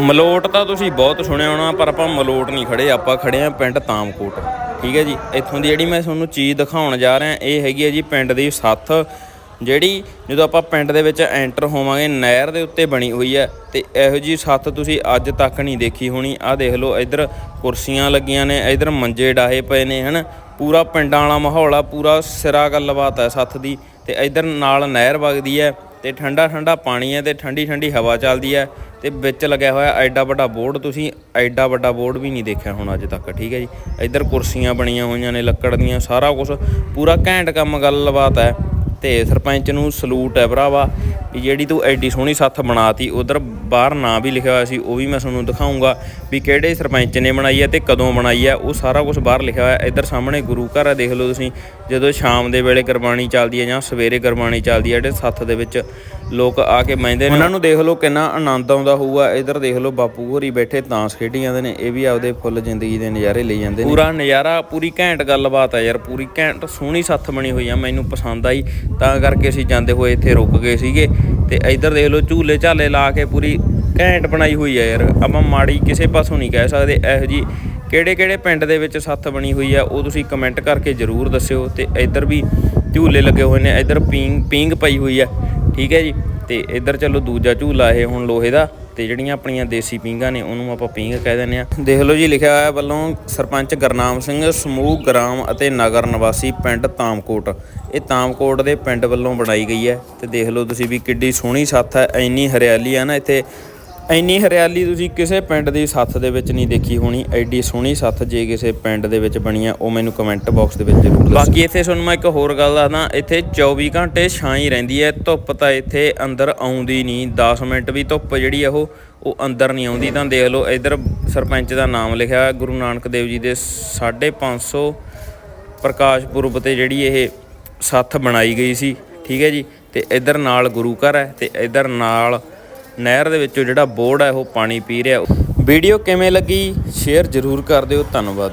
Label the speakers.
Speaker 1: ਮਲੋਟ ਤਾਂ ਤੁਸੀਂ ਬਹੁਤ ਸੁਣਿਆ ਹੋਣਾ, ਪਰ ਆਪਾਂ ਮਲੋਟ ਨਹੀਂ ਖੜੇ, ਆਪਾਂ ਖੜੇ ਆ ਪਿੰਡ ਤਾਮਕੋਟ। ਠੀਕ ਹੈ ਜੀ? ਇੱਥੋਂ ਦੀ ਜਿਹੜੀ ਮੈਂ ਤੁਹਾਨੂੰ ਚੀਜ਼ ਦਿਖਾਉਣ ਜਾ ਰਿਹਾ, ਇਹ ਹੈਗੀ ਹੈ ਜੀ ਪਿੰਡ ਦੀ ਸੱਥ, ਜਿਹੜੀ ਜਦੋਂ ਆਪਾਂ ਪਿੰਡ ਦੇ ਵਿੱਚ ਐਂਟਰ ਹੋਵਾਂਗੇ, ਨਹਿਰ ਦੇ ਉੱਤੇ ਬਣੀ ਹੋਈ ਹੈ, ਤੇ ਇਹੋ ਜੀ ਸੱਥ ਤੁਸੀਂ ਅੱਜ ਤੱਕ ਨਹੀਂ ਦੇਖੀ ਹੋਣੀ। ਆਹ ਦੇਖ ਲਓ, ਇੱਧਰ ਕੁਰਸੀਆਂ ਲੱਗੀਆਂ ਨੇ, ਇੱਧਰ ਮੰਜੇ ਡਾਹੇ ਪਏ ਨੇ, ਹਨ? ਪੂਰਾ ਪਿੰਡਾਂ ਵਾਲਾ ਮਾਹੌਲ ਆ, ਪੂਰਾ ਸਿਰਾ ਗੱਲਬਾਤ ਹੈ ਸੱਥ ਦੀ, ਤੇ ਇੱਧਰ ਨਾਲ ਨਹਿਰ ਵਗਦੀ ਹੈ। ਤੇ ਠੰਡਾ ਠੰਡਾ ਪਾਣੀ ਹੈ ਤੇ ਠੰਡੀ ਠੰਡੀ ਹਵਾ ਚੱਲਦੀ ਹੈ ਤੇ ਵਿੱਚ ਲੱਗਿਆ ਹੋਇਆ ਐਡਾ ਵੱਡਾ ਬੋਰਡ ਤੁਸੀਂ ਐਡਾ ਵੱਡਾ ਬੋਰਡ ਵੀ ਨਹੀਂ ਦੇਖਿਆ ਹੁਣ ਅੱਜ ਤੱਕ, ਠੀਕ ਹੈ ਜੀ? ਇੱਧਰ ਕੁਰਸੀਆਂ ਬਣੀਆਂ ਹੋਈਆਂ ਨੇ, ਲੱਕੜ ਦੀਆਂ, ਸਾਰਾ ਕੁਝ ਪੂਰਾ ਘੈਂਟ ਕੰਮ ਗੱਲਬਾਤ ਹੈ ਤੇ ਸਰਪੰਚ ਨੂੰ ਸਲੂਟ ਹੈ ਭਰਾਵਾ। ਜਿਹੜੀ ਤੂੰ ਐਡੀ ਸੋਹਣੀ ਸੱਥ ਬਣਾਤੀ, ਉਧਰ ਬਾਹਰ ਨਾਂ ਵੀ ਲਿਖਿਆ ਹੋਇਆ ਸੀ, ਉਹ ਵੀ ਮੈਂ ਤੁਹਾਨੂੰ ਦਿਖਾਉਂਗਾ ਵੀ ਕਿਹੜੇ ਸਰਪੰਚ ਨੇ ਬਣਾਈ ਹੈ ਤੇ ਕਦੋਂ ਬਣਾਈ ਹੈ, ਉਹ ਸਾਰਾ ਕੁਝ ਬਾਹਰ ਲਿਖਿਆ ਹੋਇਆ ਇੱਧਰ ਸਾਹਮਣੇ ਗੁਰੂ ਘਰ ਹੈ ਦੇਖ ਲਓ ਤੁਸੀਂ, ਜਦੋਂ ਸ਼ਾਮ ਦੇ ਵੇਲੇ ਗੁਰਬਾਣੀ ਚੱਲਦੀ ਹੈ ਜਾਂ ਸਵੇਰੇ ਗੁਰਬਾਣੀ ਚੱਲਦੀ ਹੈ, ਜਿਹੜੇ ਸੱਥ ਦੇ ਵਿੱਚ ਲੋਕ ਆ ਕੇ ਬਹਿੰਦੇ ਨੇ, ਉਹਨਾਂ ਨੂੰ ਦੇਖ ਲਓ ਕਿੰਨਾ ਆਨੰਦ ਆਉਂਦਾ ਹੋਊਗਾ। ਇੱਧਰ ਦੇਖ ਲਓ ਬਾਪੂ ਹੋਰੀ ਬੈਠੇ, ਤਾਂਸ ਖੇਡੀ ਜਾਂਦੇ ਨੇ, ਇਹ ਵੀ ਆਪਦੇ ਫੁੱਲ ਜ਼ਿੰਦਗੀ ਦੇ ਨਜ਼ਾਰੇ ਲਈ ਜਾਂਦੇ ਨੇ। ਪੂਰਾ ਨਜ਼ਾਰਾ, ਪੂਰੀ ਘੈਂਟ ਗੱਲਬਾਤ ਹੈ ਯਾਰ, ਪੂਰੀ ਘੈਂਟ ਸੋਹਣੀ ਸੱਥ ਬਣੀ ਹੋਈ ਆ, ਮੈਨੂੰ ਪਸੰਦ ਆਈ, ਤਾਂ ਕਰਕੇ ਅਸੀਂ ਜਾਂਦੇ ਹੋਏ ਇੱਥੇ ਰੁਕ ਗਏ ਸੀਗੇ। ਤੇ ਇੱਧਰ ਦੇਖ ਲਓ ਝੂਲੇ ਝਾਲੇ ਲਾ ਕੇ ਪੂਰੀ ਘੈਂਟ ਬਣਾਈ ਹੋਈ ਹੈ ਯਾਰ। ਆਪਾਂ ਮਾੜੀ ਕਿਸੇ ਪਾਸੋਂ ਨਹੀਂ ਕਹਿ ਸਕਦੇ ਇਹੋ ਜੀ ਕਿਹੜੇ ਕਿਹੜੇ ਪਿੰਡ ਦੇ ਵਿੱਚ ਸੱਥ ਬਣੀ ਹੋਈ ਆ, ਉਹ ਤੁਸੀਂ ਕਮੈਂਟ ਕਰਕੇ ਜਰੂਰ ਦੱਸਿਓ। ਤੇ ਇੱਧਰ ਵੀ ਝੂਲੇ ਲੱਗੇ ਹੋਏ ਨੇ, ਇੱਧਰ ਪੀਂਗ ਪੀਂਗ ਪਈ ਹੋਈ ਆ। ਠੀਕ ਹੈ ਜੀ, ਤੇ ਇੱਧਰ ਚਲੋ ਦੂਜਾ ਝੂਲਾ ਇਹ ਹੁਣ ਲੋਹੇ ਦਾ। ਤੇ ਜਿਹੜੀਆਂ ਆਪਣੀਆਂ ਦੇਸੀ ਪੀਂਘਾਂ ਨੇ, ਉਹਨੂੰ ਆਪਾਂ ਪੀਂਘ ਕਹਿ ਦਿੰਦੇ ਆ। ਦੇਖ ਲਓ ਜੀ, ਲਿਖਿਆ ਹੋਇਆ ਵੱਲੋਂ ਸਰਪੰਚ ਗਰਨਾਮ ਸਿੰਘ, ਸਮੂਹ ਗ੍ਰਾਮ ਅਤੇ ਨਗਰ ਨਿਵਾਸੀ ਪਿੰਡ ਤਾਮਕੋਟ। ਇਹ ਤਾਮਕੋਟ ਦੇ ਪਿੰਡ ਵੱਲੋਂ ਬਣਾਈ ਗਈ ਹੈ। ਤੇ ਦੇਖ ਲਓ ਤੁਸੀਂ ਵੀ ਕਿੱਡੀ ਸੋਹਣੀ ਸੱਥ ਹੈ, ਇੰਨੀ ਹਰਿਆਲੀ ਆ ਨਾ ਇੱਥੇ। ਇੰਨੀ ਹਰਿਆਲੀ ਤੁਸੀਂ ਕਿਸੇ ਪਿੰਡ ਦੀ ਸੱਥ ਦੇ ਵਿੱਚ ਨਹੀਂ ਦੇਖੀ ਹੋਣੀ, ਐਡੀ ਸੋਹਣੀ ਸੱਥ ਜੇ ਕਿਸੇ ਪਿੰਡ ਦੇ ਵਿੱਚ ਬਣੀ ਆ, ਉਹ ਮੈਨੂੰ ਕਮੈਂਟ ਬਾਕਸ ਦੇ ਵਿੱਚ ਜ਼ਰੂਰ ਬਾਕੀ ਇੱਥੇ ਤੁਹਾਨੂੰ ਮੈਂ ਇੱਕ ਹੋਰ ਗੱਲ ਦੱਸਦਾ, ਇੱਥੇ 24 ਘੰਟੇ ਛਾਂ ਹੀ ਰਹਿੰਦੀ ਹੈ, ਧੁੱਪ ਤਾਂ ਇੱਥੇ ਅੰਦਰ ਆਉਂਦੀ ਨਹੀਂ 10 ਮਿੰਟ ਵੀ ਧੁੱਪ ਜਿਹੜੀ ਆ ਉਹ ਉਹ ਅੰਦਰ ਨਹੀਂ ਆਉਂਦੀ। ਤਾਂ ਦੇਖ ਲਓ, ਇੱਧਰ ਸਰਪੰਚ ਦਾ ਨਾਮ ਲਿਖਿਆ, ਗੁਰੂ ਨਾਨਕ ਦੇਵ ਜੀ ਦੇ 550 ਪ੍ਰਕਾਸ਼ ਪੁਰਬ ਤੇ ਜਿਹੜੀ ਇਹ ਸੱਥ ਬਣਾਈ ਗਈ ਸੀ, ਠੀਕ ਹੈ ਜੀ। ਤੇ ਇੱਧਰ ਨਾਲ ਗੁਰੂ ਘਰ ਹੈ, ਤੇ ਇੱਧਰ ਨਾਲ ਨਹਿਰ ਦੇ ਵਿੱਚੋਂ ਜਿਹੜਾ ਬੋਰਡ ਹੈ ਉਹ ਪਾਣੀ ਪੀ ਰਿਹਾ। ਵੀਡੀਓ ਕਿਵੇਂ ਲੱਗੀ? ਸ਼ੇਅਰ ਜ਼ਰੂਰ ਕਰ ਦਿਓ। ਧੰਨਵਾਦ।